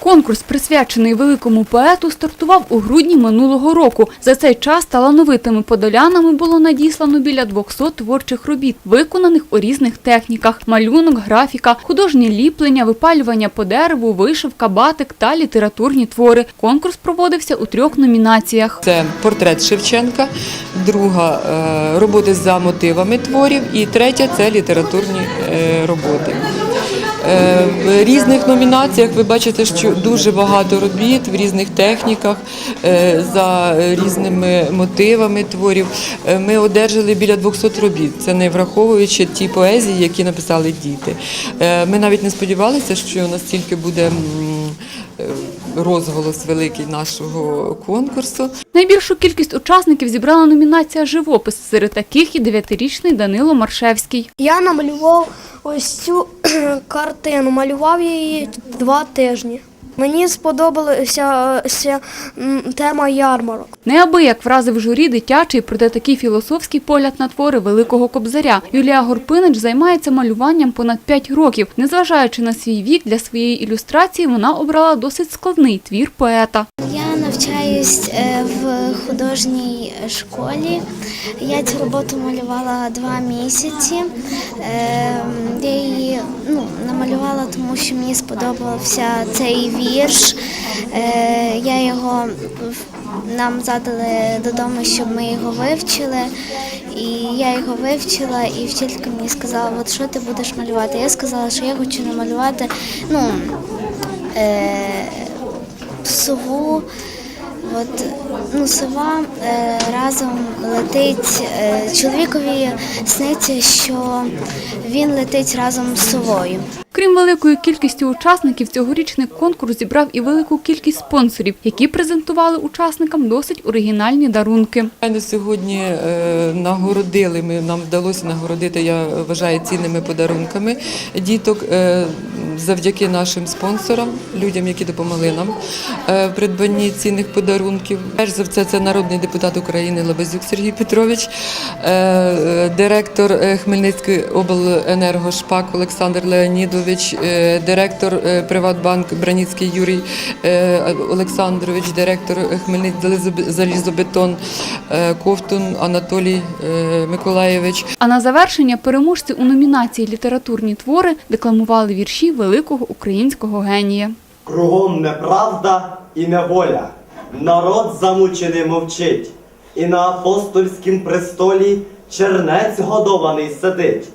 Конкурс, присвячений великому поету, стартував у грудні минулого року. За цей час талановитими подолянами було надіслано біля 200 творчих робіт, виконаних у різних техніках: малюнок, графіка, художнє ліплення, випалювання по дереву, вишивка, батик та літературні твори. Конкурс проводився у трьох номінаціях. Це портрет Шевченка, друга е, роботи за мотивами творів, і третя це літературні е, роботи. Е, В різних номінаціях ви бачите, що дуже багато робіт в різних техніках е, за різними мотивами творів. Е, Ми одержали біля 200 робіт. Це не враховуючи ті поезії, які написали діти. Ми навіть не сподівалися, що настільки буде розголос великий нашого конкурсу. Найбільшу кількість учасників зібрала номінація Живопис. Серед таких і дев'ятирічний Данило Маршевський. Я намалював ось цю картину. Малював її два тижні. Мені сподобалася тема ярмарок. Неабияк вразив журі дитячий, проте такий філософський погляд на твори великого кобзаря. Юлія Горпинич займається малюванням понад 5 років. Незважаючи на свій вік, для своєї ілюстрації вона обрала досить складний твір поета. Я навчаюсь е, в художній школі. Я цю роботу малювала два місяці. Е, Я її ну, намалювала, тому що мені сподобався цей вірш. Е, Я його нам задали додому, щоб ми його вивчили. І я його вивчила, і вчителька мені сказала, от що ти будеш малювати. Я сказала, що я хочу намалювати. Ну, е, сову. От, ну, сова е, разом летить. Е, чоловікові сниться, що він летить разом з совою. Крім великої кількості учасників, цьогорічний конкурс зібрав і велику кількість спонсорів, які презентували учасникам досить оригінальні дарунки. Мене сьогодні е, нагородили. Ми нам вдалося нагородити. Я вважаю цінними подарунками діток е, завдяки нашим спонсорам, людям, які допомогли нам е, в придбанні цінних подарунків. Перш за все, це народний депутат України Лабазюк Сергій Петрович, е, е, директор Хмельницької обленерго Шпак Олександр Леонідович, директор Приватбанк Браніцький Юрій Олександрович, директор Хмельницький залізобетон Ковтун Анатолій е, Миколаєвич. А на завершення переможці у номінації Літературні твори декламували вірші великого українського генія. Кругом неправда і неволя, народ замучений мовчить, і на апостольськім престолі чернець годований сидить.